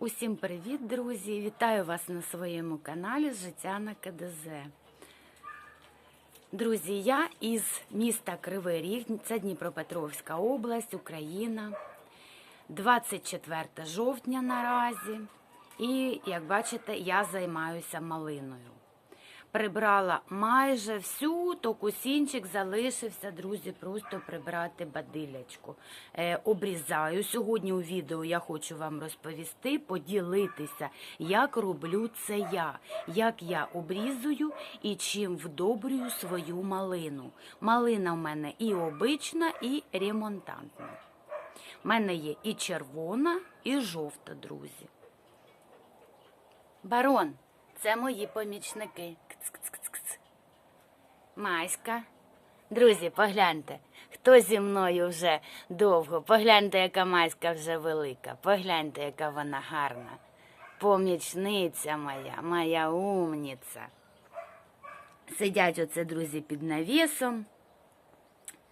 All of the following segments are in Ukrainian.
Усім привіт, друзі! Вітаю вас на своєму каналі Життя на КДЗ. Друзі, я із міста Кривий Ріг, це Дніпропетровська область, Україна. 24 жовтня наразі. І, як бачите, я займаюся малиною. Прибрала майже всю, то кусінчик залишився, друзі, просто прибрати бадилячку. Е, обрізаю. Сьогодні у відео я хочу вам розповісти, поділитися, як роблю це я, як я обрізую і чим вдобрюю свою малину. Малина в мене і обична, і ремонтантна. У мене є і червона, і жовта, друзі. Барон, це мої помічники. Кц-кц-кц-кц. Маська. Друзі, погляньте, хто зі мною вже довго. Погляньте, яка Маська вже велика. Погляньте, яка вона гарна. Помічниця моя, моя умниця. Сидять оце, друзі, під навісом.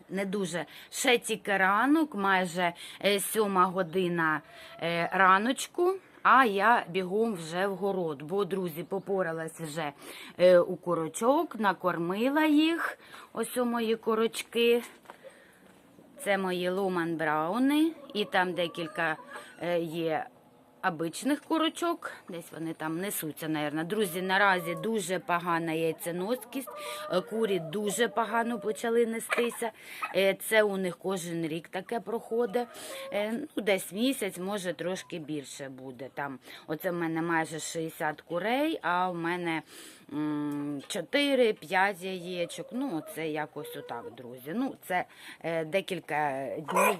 Не дуже ще тільки ранок, майже е, сьома година е, раночку. А я бігом вже в город, бо друзі попоралась вже е, у курочок, накормила їх. Ось у мої курочки. Це мої Луман Брауни, і там декілька е, є обичних курочок. Десь вони там несуться, напевно. Друзі, наразі дуже погана яйценоскість. Е, Курі дуже погано почали нестися. Е, Це у них кожен рік таке проходить. Е, Ну, десь місяць, може трошки більше буде. Там, оце в мене майже 60 курей, а в мене 4-5 яєчок. Ну, це якось отак, друзі. Ну, це декілька днів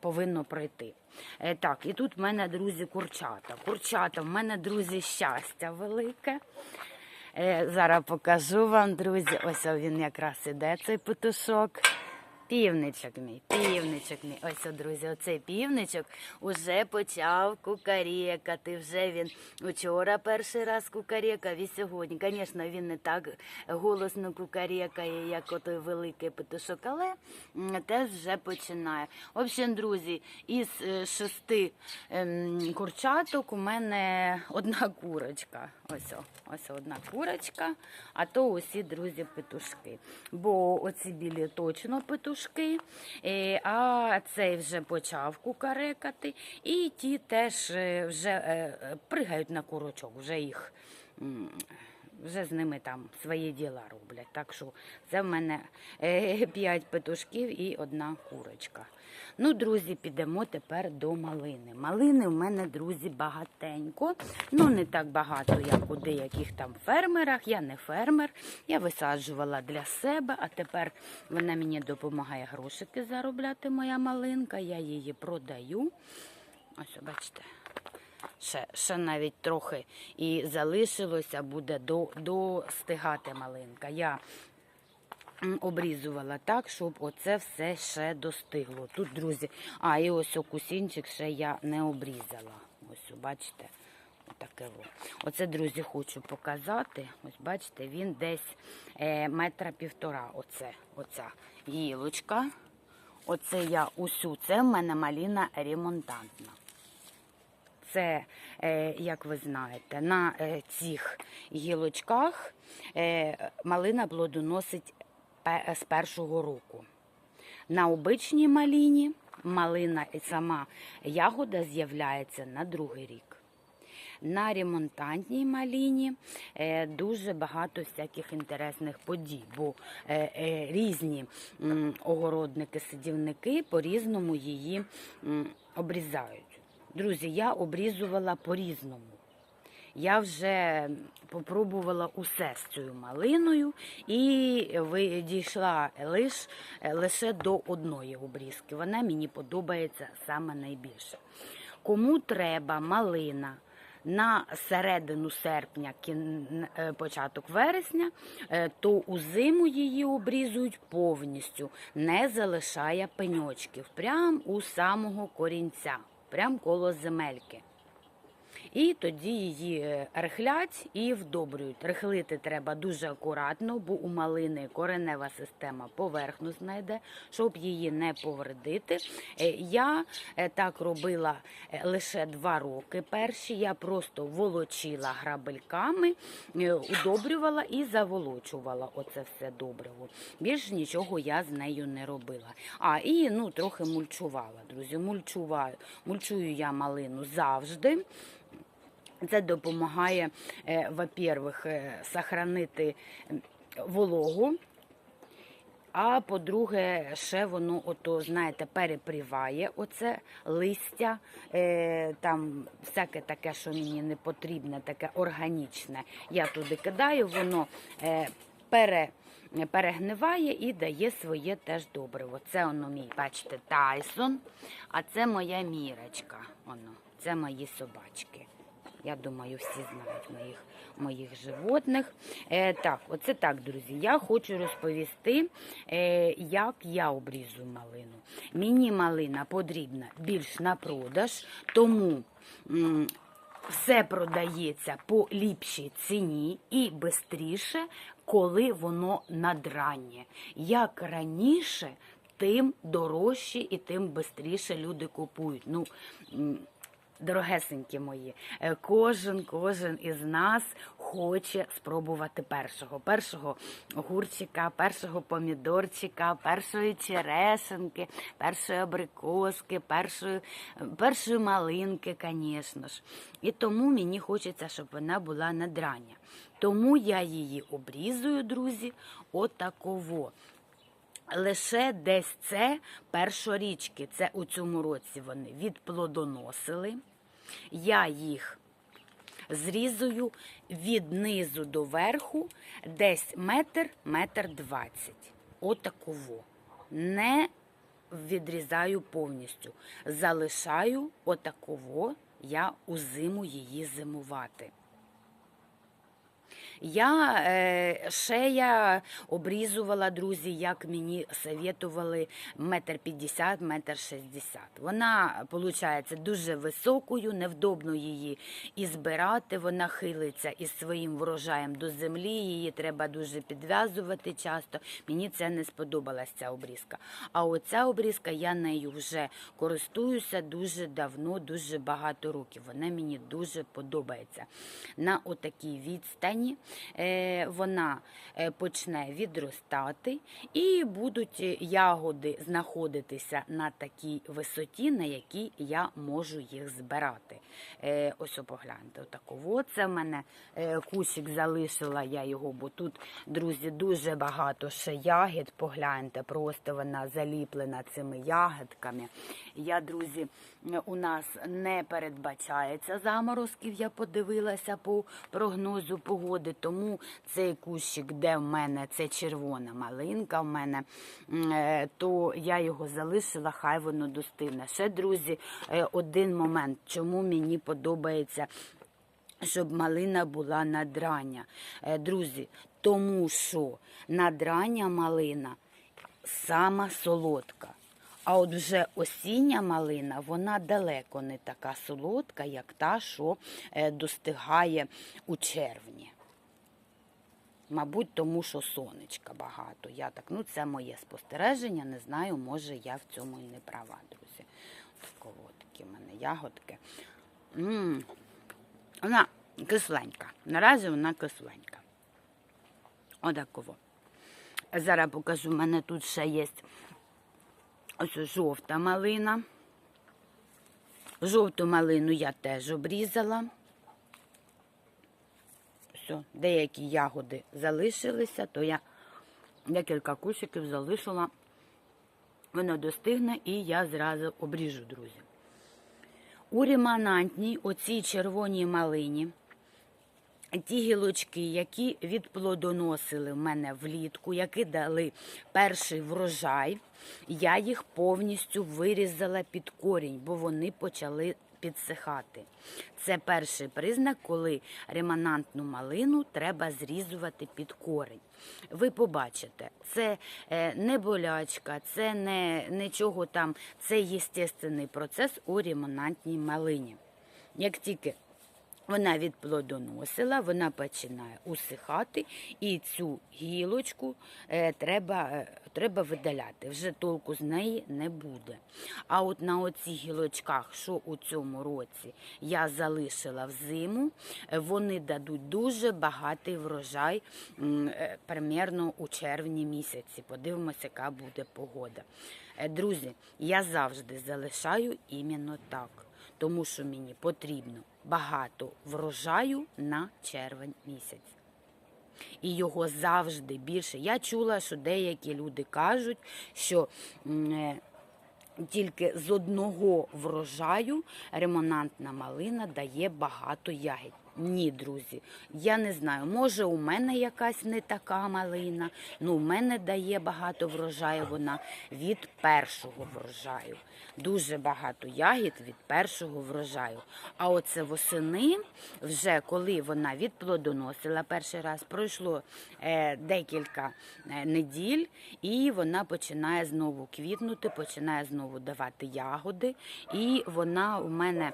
повинно пройти. Е, Так, і тут в мене, друзі, курчата. Курчата, в мене, друзі, щастя велике. Е, Зараз покажу вам, друзі. Ось він якраз іде, цей петушок. Півничок мій, півничок мій. Ось, о, друзі, оцей півничок уже почав кукарєкати. Вже він вчора перший раз кукарєкав і сьогодні. Звісно, він не так голосно кукарєкає, як отой великий петушок, але теж вже починає. В общем, друзі, із е, шести ем, курчаток у мене одна курочка. Ось, о, ось одна курочка, а то усі друзі петушки. Бо оці білі точно петушки, е, а цей вже почав кукарекати, і ті теж е, вже е, пригають на курочок, вже їх. Вже з ними там свої діла роблять. Так що це в мене е, п'ять петушків і одна курочка. Ну, друзі, підемо тепер до малини. Малини в мене, друзі, багатенько. Ну, не так багато, як у деяких там фермерах. Я не фермер. Я висаджувала для себе, а тепер вона мені допомагає грошики заробляти, моя малинка. Я її продаю. Ось, бачите. Ще, ще навіть трохи і залишилося, буде до, достигати малинка. Я обрізувала так, щоб оце все ще достигло. Тут, друзі, а і ось окусінчик ще я не обрізала. Ось, бачите, отаке. Оце, друзі, хочу показати. Ось бачите, він десь е, метра півтора. Оце, оця гілочка. Оце я усю. Це в мене маліна ремонтантна. Це, е, як ви знаєте, на е, цих гілочках е, малина плодоносить з першого року. На обичній маліні малина і сама ягода з'являється на другий рік. На ремонтантній маліні дуже багато всяких інтересних подій, бо різні огородники-садівники по-різному її обрізають. Друзі, я обрізувала по-різному. Я вже попробувала усе з цією малиною і дійшла лиш, лише до одної обрізки. Вона мені подобається саме найбільше. Кому треба малина на середину серпня, е, початок вересня, е, то у зиму її обрізують повністю, не залишає пеньочків, прямо у самого корінця, прямо коло земельки. І тоді її е, рихлять і вдобрюють. Рихлити треба дуже акуратно, бо у малини коренева система поверхну знайде, щоб її не повредити. Е, Я е, так робила лише два роки. Перші я просто волочила грабельками, удобрювала і заволочувала оце все добриво. Більш нічого я з нею не робила. А і ну трохи мульчувала, друзі. Мульчуваю. Мульчую я малину завжди. Це допомагає, е, во-первых, е, сохранити вологу. А по-друге, ще воно ото, знаєте, перепріває оце листя, е, там всяке таке, що мені не потрібне, таке органічне. Я туди кидаю, воно е, пере, перегниває і дає своє теж добриво. Це воно мій, бачите, Тайсон, а це моя мірочка. Воно, це мої собачки. Я думаю, всі знають моїх, моїх животних. Е, так, оце так, друзі. Я хочу розповісти, е, як я обрізую малину. Мені малина потрібна більш на продаж, тому м, все продається по ліпшій ціні і швидше, коли воно надраннє. Як раніше, тим дорожче і тим швидше люди купують. Ну, Дорогесенькі мої, е, кожен, кожен із нас хоче спробувати першого. Першого огурчика, першого помідорчика, першої черешенки, першої абрикоски, першої, першої малинки, звісно ж. І тому мені хочеться, щоб вона була надрання. Тому я її обрізую, друзі, отаково. Лише десь це першорічки. Це у цьому році вони відплодоносили. Я їх зрізую від низу до верху десь метр, метр двадцять. Отаково. Не відрізаю повністю. Залишаю отаково, я у зиму її зимувати. Я е, ще я обрізувала, друзі, як мені советували метр п'ятдесят, метр шістдесят. Вона, виходить, дуже високою, невдобно її і збирати. Вона хилиться із своїм врожаєм до землі. Її треба дуже підв'язувати часто. Мені це не сподобалася ця обрізка. А оця обрізка я нею вже користуюся дуже давно, дуже багато років. Вона мені дуже подобається. На отакій відстані вона е, почне відростати і будуть ягоди знаходитися на такій висоті, на якій я можу їх збирати. Е, ось погляньте, отаково. Це в мене е, кущик залишила я його, бо тут, друзі, дуже багато ще ягід. Погляньте, просто вона заліплена цими ягодками. Я, друзі, у нас не передбачається заморозків, я подивилася по прогнозу погоди, тому цей кущик, де в мене це червона малинка в мене, е, то я його залишила, хай воно достигне. Ще, друзі, е, один момент, чому мені подобається. Щоб малина була надрання. Е, Друзі, тому що надрання малина сама солодка. А от вже осіння малина, вона далеко не така солодка, як та, що достигає у червні. Мабуть, тому що сонечка багато. Я так, ну це моє спостереження, не знаю, може я в цьому і не права, друзі. Такого такі в мене ягодки. м Вона кисленька. Наразі вона кисленька. Отаково. Зараз покажу, в мене тут ще є ось жовта малина. Жовту малину я теж обрізала. Все, деякі ягоди залишилися, то я декілька кущиків залишила. Воно достигне і я зразу обріжу, друзі. У реманантній, оцій червоній малині, ті гілочки, які відплодоносили в мене влітку, які дали перший врожай, я їх повністю вирізала під корінь, бо вони почали підсихати. Це перший признак, коли реманантну малину треба зрізувати під корень. Ви побачите, це е, не болячка, це не нічого там, це єстественний процес у реманантній малині. Як тільки Вона відплодоносила, вона починає усихати, і цю гілочку е, треба, е, треба видаляти. Вже толку з неї не буде. А от на оцих гілочках, що у цьому році я залишила в зиму, е, вони дадуть дуже багатий врожай е, примерно у червні місяці. Подивимося, яка буде погода. Е, Друзі, я завжди залишаю іменно так тому що мені потрібно багато врожаю на червень місяць. І його завжди більше. Я чула, що деякі люди кажуть, що е, тільки з одного врожаю ремонантна малина дає багато ягід. Ні, друзі, я не знаю. Може, у мене якась не така малина. Ну, у мене дає багато врожаю вона від першого врожаю. Дуже багато ягід від першого врожаю. А оце восени, вже коли вона відплодоносила перший раз, пройшло е, декілька е, неділь, і вона починає знову квітнути, починає знову давати ягоди. І вона у мене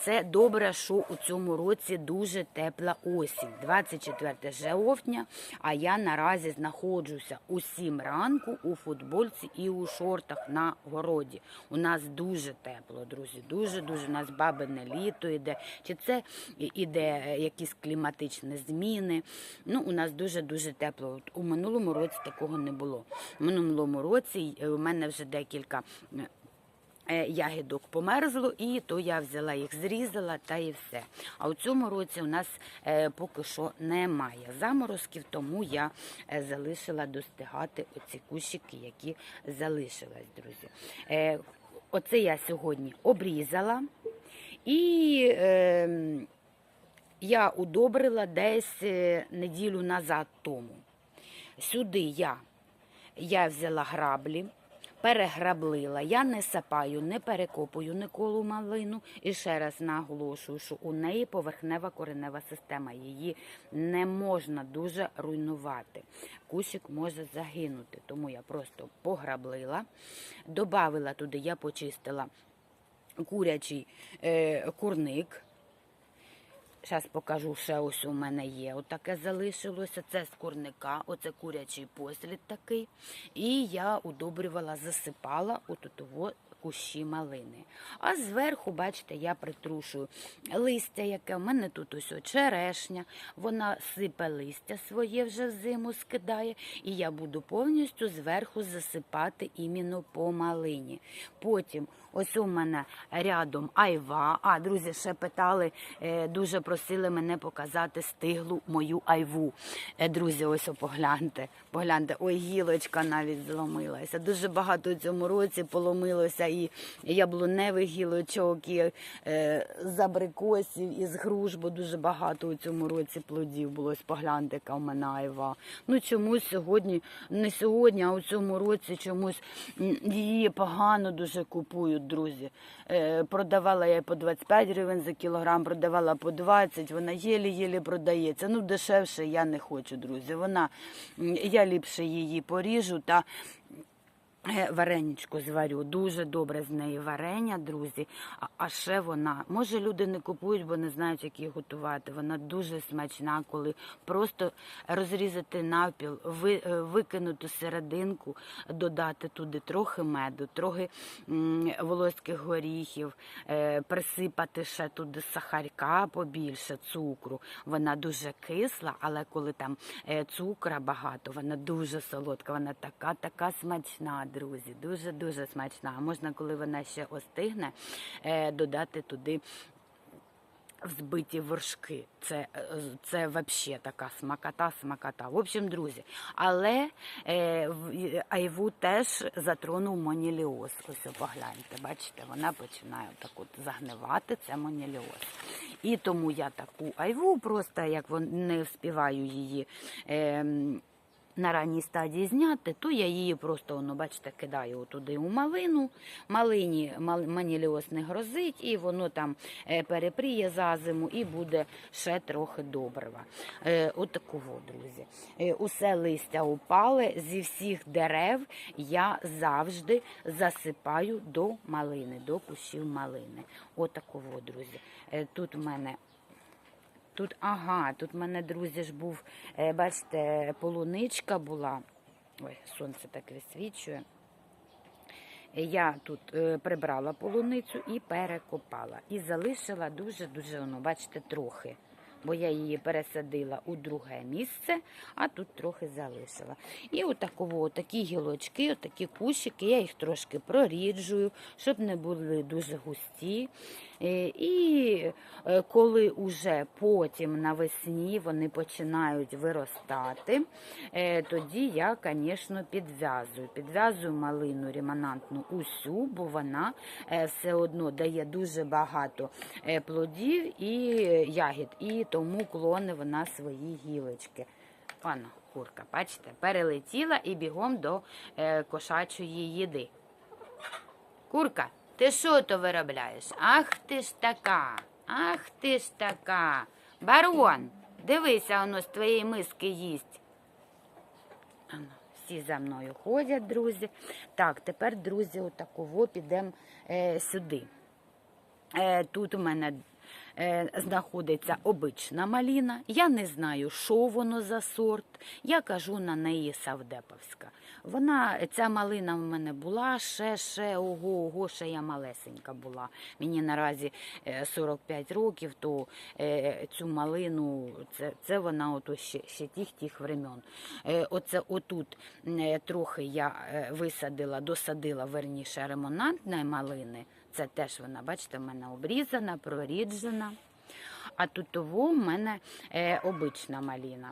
це добре, що у цьому році дуже тепла осінь, 24 жовтня. А я наразі знаходжуся у 7 ранку у футбольці і у шортах на городі. У нас дуже тепло, друзі. Дуже дуже у нас бабине літо йде. Чи це іде е, якісь кліматичні зміни? Ну, у нас дуже дуже тепло. У минулому році такого не було. У минулому році е, у мене вже декілька. Е, Ягідок померзло, і то я взяла їх, зрізала та і все. А у цьому році у нас е, поки що немає заморозків, тому я е, залишила достигати оці кущики, які залишились, друзі. Оце я сьогодні обрізала і. Е, я удобрила десь неділю назад тому. Сюди я, я взяла граблі, переграблила. Я не сапаю, не перекопую ніколи малину. І ще раз наголошую, що у неї поверхнева коренева система. Її не можна дуже руйнувати. Кущик може загинути. Тому я просто пограблила, добавила туди, я почистила курячий е, курник. Зараз покажу, ще ось у мене є. Отаке залишилося. Це з курника, оце курячий послід такий. І я удобрювала, засипала отутово кущі малини. А зверху, бачите, я притрушую листя, яке в мене тут ось черешня. Вона сипе листя своє вже взиму скидає. І я буду повністю зверху засипати іменно по малині. Потім ось у мене рядом айва. А, друзі, ще питали, е, дуже просили мене показати стиглу мою айву. Е, Друзі, ось погляньте, погляньте, ой, гілочка навіть зломилася. Дуже багато у цьому році поломилося і яблуневих гілочок, і е, з абрикосів, і з груш, бо дуже багато у цьому році плодів було. Ось погляньте, яка в мене айва. Ну чомусь сьогодні, не сьогодні, а у цьому році чомусь її погано дуже купують, друзі. Е, продавала я по 25 гривень за кілограм, продавала по 20, вона єлі-єлі продається. Ну, дешевше я не хочу, друзі. Вона, я ліпше її поріжу та Е, Вареничку зварю, дуже добре з неї варення, друзі. А, ще вона, може люди не купують, бо не знають, як її готувати. Вона дуже смачна, коли просто розрізати навпіл, е, викинути серединку, додати туди трохи меду, трохи волоських горіхів, е, присипати ще туди сахарка побільше, цукру. Вона дуже кисла, але коли там цукра багато, вона дуже солодка, вона така, така смачна, друзі. Дуже дуже смачна. А можна, коли вона ще остигне, е, додати туди. Взбиті вершки, це, е, це взагалі така смакота, смакота. В общем, друзі, але е, айву теж затронув моніліоз. Ось погляньте, бачите, вона починає так от загнивати, це моніліоз. І тому я таку айву, просто як не вспіваю її. Е, на ранній стадії зняти, то я її просто, воно, бачите, кидаю туди у малину. Малині мал- маніліоз не грозить, і воно там е, перепріє за зиму і буде ще трохи добрива. Е, Отакого, друзі. Е, Усе листя упале, зі всіх дерев я завжди засипаю до малини, до кущів малини. Отакого, друзі. Тут в мене Тут, ага, тут в мене, друзі, ж був, е, бачите, полуничка була. Ой, сонце так висвічує. Я тут е, прибрала полуницю і перекопала. І залишила дуже-дуже, воно, бачите, трохи. Бо я її пересадила у друге місце, а тут трохи залишила. І отаково, такі гілочки, отакі кущики, я їх трошки проріджую, щоб не були дуже густі. Е, І е, коли уже потім навесні вони починають виростати, е, тоді я, звісно, підв'язую. Підв'язую малину ремонантну усю, бо вона все одно дає дуже багато плодів і ягід, і тому клони вона свої гілочки. Пана курка, бачите, перелетіла і бігом до кошачої їди. Курка, ти що то виробляєш? Ах ти ж така, ах ти ж така. Барон, дивися, воно з твоєї миски їсть. Всі за мною ходять, друзі. Так, тепер, друзі, отаково підемо е, сюди. Е, тут у мене знаходиться обична маліна. Я не знаю, що воно за сорт. Я кажу на неї Савдеповська. Вона, ця малина в мене була ще, ще, ого, ого, ще я малесенька була. Мені наразі е, 45 років, то е, цю малину, це, це вона ото ще, ще тих тих времен. Е, оце отут е, трохи я е, висадила, досадила верніше ремонантної малини. Це теж вона, бачите, в мене обрізана, проріджена. А тут в мене е, обична маліна.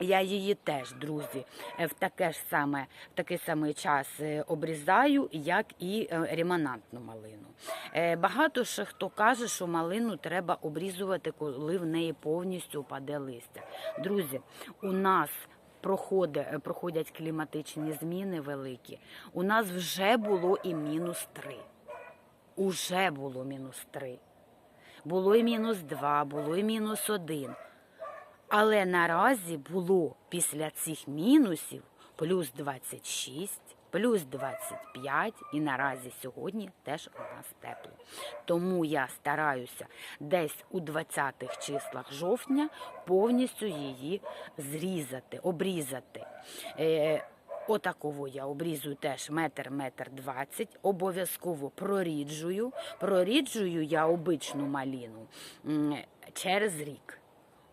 Я її теж, друзі, е, в таке ж саме, в такий самий час е, обрізаю, як і е, ремонантну малину. Багато ще хто каже, що малину треба обрізувати, коли в неї повністю впаде листя. Друзі, у нас проходять кліматичні зміни великі. У нас вже було і мінус три. Уже було мінус три. Було і мінус два, було і мінус один. Але наразі було після цих мінусів плюс 26, плюс 25 і наразі сьогодні теж у нас тепло. Тому я стараюся десь у 20-х числах жовтня повністю її зрізати, обрізати. Отаково я обрізую теж метр, метр двадцять, обов'язково проріджую. Проріджую я обичну маліну через рік.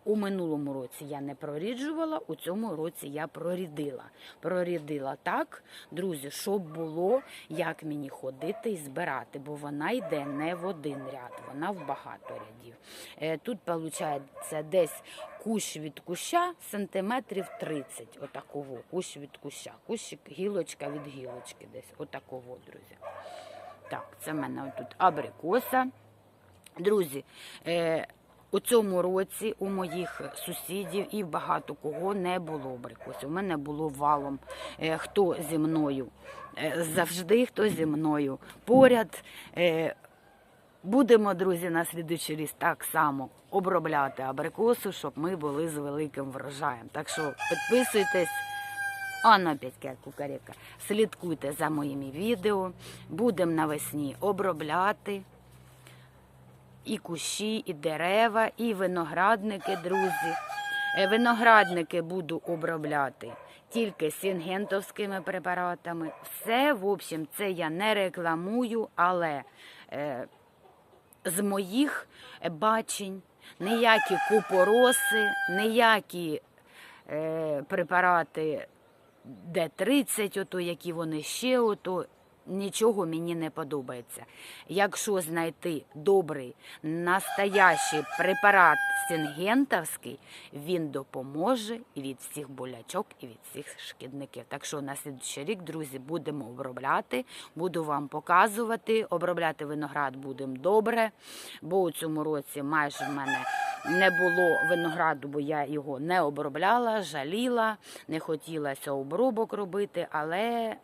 У минулому році я не проріджувала, у цьому році я прорідила. Прорідила так, друзі, щоб було як мені ходити і збирати, бо вона йде не в один ряд, вона в багато рядів. Е, Тут виходить десь кущ від куща сантиметрів 30, отаково, кущ від куща, кущик, гілочка від гілочки десь, отаково, друзі. Так, це в мене тут абрикоса. Друзі, е, у цьому році у моїх сусідів і багато кого не було абрикосів. У мене було валом. Е, хто зі мною е, завжди, хто зі мною поряд. Е, Будемо, друзі, на слідуючий рік так само обробляти абрикосу, щоб ми були з великим врожаєм. Так що підписуйтесь. Анна опять кукарека. Слідкуйте за моїми відео. Будемо навесні обробляти і кущі, і дерева, і виноградники, друзі. Е, Виноградники буду обробляти тільки сінгентовськими препаратами. Все, в общем, це я не рекламую, але е, з моїх бачень ніякі купороси, ніякі е, препарати Д-30, ото, які вони ще, ото, нічого мені не подобається. Якщо знайти добрий, настоящий препарат сингентовський, він допоможе від всіх болячок, і від всіх шкідників. Так що на слідчий рік, друзі, будемо обробляти, буду вам показувати. Обробляти виноград будемо добре, бо у цьому році майже в мене не було винограду, бо я його не обробляла, жаліла, не хотілося обробок робити, але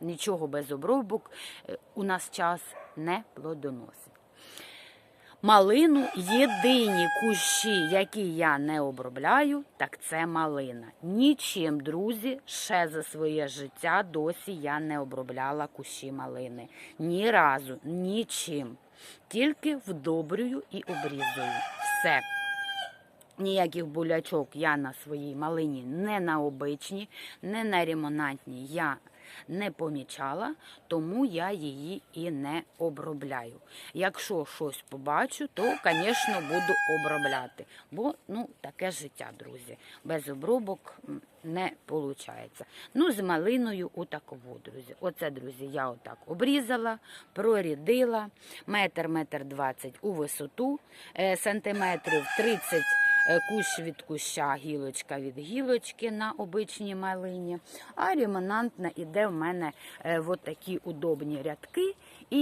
нічого без обробок е, у нас час не плодоносить. Малину єдині кущі, які я не обробляю, так це малина. Нічим, друзі, ще за своє життя досі я не обробляла кущі малини. Ні разу, нічим. Тільки вдобрюю і обрізую. Все. Ніяких болячок я на своїй малині не на обичній, не на ремонантній я не помічала, тому я її і не обробляю. Якщо щось побачу, то, звісно, буду обробляти. Бо ну, таке життя, друзі. Без обробок не виходить. Ну, з малиною отаково, друзі. Оце, друзі, я отак обрізала, прорідила, метр, метр двадцять у висоту, е, сантиметрів 30 е, кущ від куща, гілочка від гілочки на обичній малині. А ремонантна іде в мене е, в такі удобні рядки. І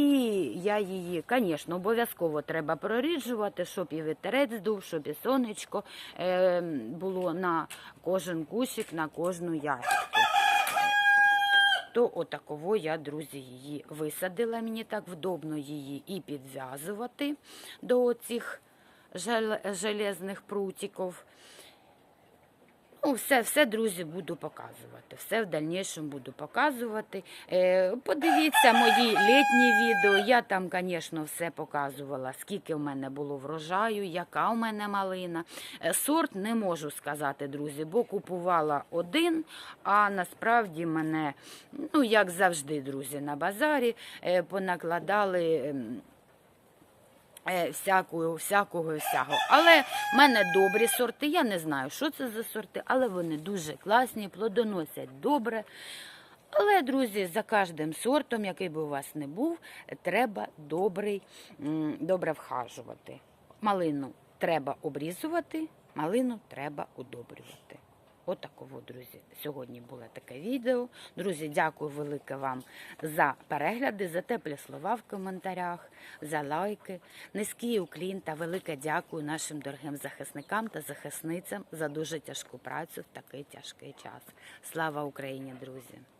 я її, звісно, обов'язково треба проріджувати, щоб і вітерець дув, щоб і сонечко е, було на кожен кущик, на кожну ягідку. То отаково я, друзі, її висадила. Мені так вдобно її і підв'язувати до цих железних прутиків. Ну, все, все, друзі, буду показувати. Все в дальнішому буду показувати. Е, подивіться мої літні відео. Я там, звісно, все показувала, скільки в мене було врожаю, яка в мене малина. Е, сорт не можу сказати, друзі, бо купувала один, а насправді мене, ну, як завжди, друзі, на базарі е, понакладали. е, всякого, всякого, всякого. Але в мене добрі сорти. Я не знаю, що це за сорти, але вони дуже класні, плодоносять добре. Але, друзі, за кожним сортом, який би у вас не був, треба добрий, добре вхажувати. Малину треба обрізувати, малину треба удобрювати. Отаково, друзі. Сьогодні було таке відео. Друзі, дякую велике вам за перегляди, за теплі слова в коментарях, за лайки. Низький уклін та велике дякую нашим дорогим захисникам та захисницям за дуже тяжку працю в такий тяжкий час. Слава Україні, друзі!